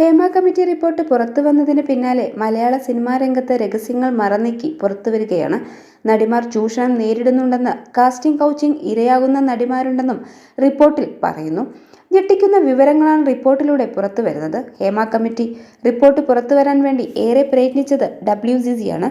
Hema committee report പുറത്തു വന്നതിന് പിന്നാലെ മലയാള സിനിമാ രംഗത്ത് രഹസ്യങ്ങൾ പുറത്തു വരികയാണ്. നടിമാർ ചൂഷണം നേരിടുന്നുണ്ടെന്ന് കാസ്റ്റിംഗ് കൗച്ചിങ് ഇരയാകുന്ന നടിമാരുണ്ടെന്നും റിപ്പോർട്ടിൽ പറയുന്നു. ഞെട്ടിക്കുന്ന വിവരങ്ങളാണ് റിപ്പോർട്ടിലൂടെ പുറത്തു വരുന്നത്. ഹേമ കമ്മിറ്റി റിപ്പോർട്ട് പുറത്തു വരാൻ വേണ്ടി ഏറെ പ്രയത്നിച്ചത് ഡബ്ല്യു സി സിയാണ്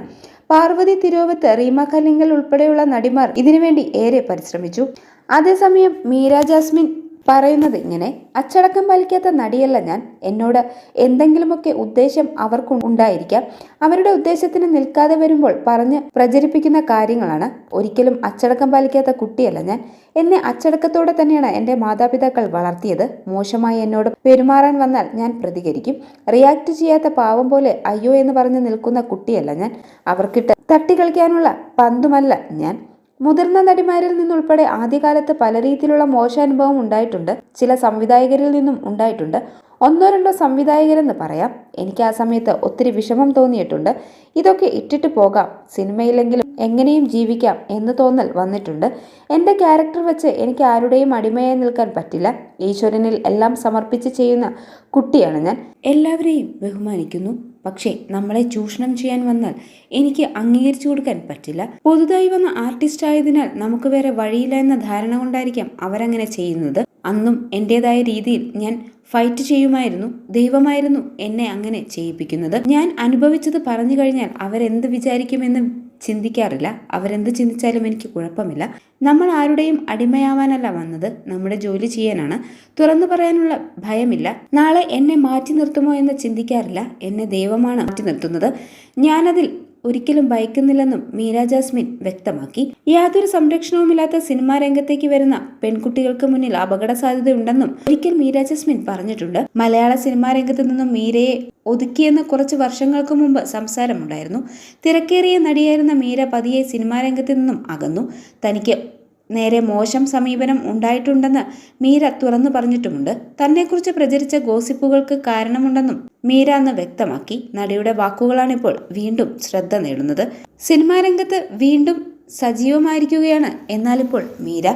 പാർവതി തിരുവത്ത് റീമ കല്ലിങ്കൽ ഉൾപ്പെടെയുള്ള നടിമാർ ഇതിനുവേണ്ടി ഏറെ പരിശ്രമിച്ചു. അതേസമയം മീര ജാസ്മിൻ പറയുന്നത് ഇങ്ങനെ അച്ചടക്കം പാലിക്കാത്ത നടിയല്ല ഞാൻ. എന്നോട് എന്തെങ്കിലുമൊക്കെ ഉദ്ദേശം അവർക്ക് ഉണ്ടായിരിക്കാം. അവരുടെ ഉദ്ദേശത്തിന് നിൽക്കാതെ വരുമ്പോൾ പറഞ്ഞ് പ്രചരിപ്പിക്കുന്ന കാര്യങ്ങളാണ് ഒരിക്കലും അച്ചടക്കം പാലിക്കാത്ത കുട്ടിയല്ല ഞാൻ. എന്നെ അച്ചടക്കത്തോടെ തന്നെയാണ് എന്റെ മാതാപിതാക്കൾ വളർത്തിയത്. മോശമായി എന്നോട് പെരുമാറാൻ വന്നാൽ ഞാൻ പ്രതികരിക്കും. റിയാക്ട് ചെയ്യാത്ത പാവം പോലെ അയ്യോ എന്ന് പറഞ്ഞ് നിൽക്കുന്ന കുട്ടിയല്ല ഞാൻ. അവർക്കിട്ട് തട്ടിക്കളിക്കാനുള്ള പന്തുമല്ല ഞാൻ. മുതിർന്ന നടിമാരിൽ നിന്നുൾപ്പെടെ ആദ്യകാലത്ത് പല രീതിയിലുള്ള മോശാനുഭവം ഉണ്ടായിട്ടുണ്ട്. ചില സംവിധായകരിൽ നിന്നും ഉണ്ടായിട്ടുണ്ട്. ഒന്നോ രണ്ടോ സംവിധായകരെന്ന് പറയാം. എനിക്ക് ആ സമയത്ത് ഒത്തിരി വിഷമം തോന്നിയിട്ടുണ്ട്. ഇതൊക്കെ ഇട്ടിട്ട് പോകാം. സിനിമയിലെങ്കിലും എങ്ങനെയും ജീവിക്കാം എന്ന് തോന്നൽ വന്നിട്ടുണ്ട്. എന്റെ ക്യാരക്ടർ വെച്ച് എനിക്ക് ആരുടെയും അടിമയായി നിൽക്കാൻ പറ്റില്ല. ഈശ്വരനിൽ എല്ലാം സമർപ്പിച്ച് ചെയ്യുന്ന കുട്ടിയാണ് ഞാൻ. എല്ലാവരെയും ബഹുമാനിക്കുന്നു. പക്ഷേ നമ്മളെ ചൂഷണം ചെയ്യാൻ വന്നാൽ എനിക്ക് അംഗീകരിച്ചു കൊടുക്കാൻ പറ്റില്ല. പുതുതായി വന്ന ആർട്ടിസ്റ്റ് ആയതിനാൽ നമുക്ക് വേറെ വഴിയില്ല എന്ന ധാരണ കൊണ്ടായിരിക്കാം അവരങ്ങനെ ചെയ്യുന്നത്. അന്നും എന്റെതായ രീതിയിൽ ഞാൻ ഫൈറ്റ് ചെയ്യുമായിരുന്നു ദൈവമായിരുന്നു എന്നെ അങ്ങനെ ചെയ്യിപ്പിക്കുന്നത്. ഞാൻ അനുഭവിച്ചത് പറഞ്ഞു കഴിഞ്ഞാൽ അവരെന്ത് വിചാരിക്കുമെന്ന് ചിന്തിക്കാറില്ല. അവരെന്ത് ചിന്തിച്ചാലും എനിക്ക് കുഴപ്പമില്ല. നമ്മൾ ആരുടെയും അടിമയാവാനല്ല വന്നത്. നമ്മുടെ ജോലി ചെയ്യാനാണ്. തുറന്നു പറയാനുള്ള ഭയമില്ല. നാളെ എന്നെ മാറ്റി നിർത്തുമോ എന്ന് ചിന്തിക്കാറില്ല. എന്നെ ദൈവമാണ് മാറ്റി നിർത്തുന്നത്. ഞാനതിൽ ഒരിക്കലും ഭയക്കുന്നില്ലെന്നും മീര ജാസ്മിൻ വ്യക്തമാക്കി. യാതൊരു സംരക്ഷണവുമില്ലാത്ത സിനിമാ രംഗത്തേക്ക് വരുന്ന പെൺകുട്ടികൾക്ക് മുന്നിൽ അപകട സാധ്യതയുണ്ടെന്നും ഒരിക്കൽ മീര ജാസ്മിൻ പറഞ്ഞിട്ടുണ്ട്. മലയാള സിനിമാ രംഗത്ത് നിന്നും മീരയെ ഒതുക്കിയെന്ന് കുറച്ച് വർഷങ്ങൾക്ക് മുമ്പ് സംസാരമുണ്ടായിരുന്നു. തിരക്കേറിയ നടിയായിരുന്ന മീര പതിയെ സിനിമാ രംഗത്ത് നിന്നും അകന്നു. തനിക്ക് നേരെ മോശം സമീപനം ഉണ്ടായിട്ടുണ്ടെന്ന് മീര തുറന്നു പറഞ്ഞിട്ടുമുണ്ട്. തന്നെക്കുറിച്ച് പ്രചരിച്ച ഗോസിപ്പുകൾക്ക് കാരണമുണ്ടെന്നും മീര അന്ന് വ്യക്തമാക്കി. നടിയുടെ വാക്കുകളാണിപ്പോൾ വീണ്ടും ശ്രദ്ധ നേടുന്നത്. സിനിമാ രംഗത്ത് വീണ്ടും സജീവമായിരിക്കുകയാണ് എന്നാലിപ്പോൾ മീര.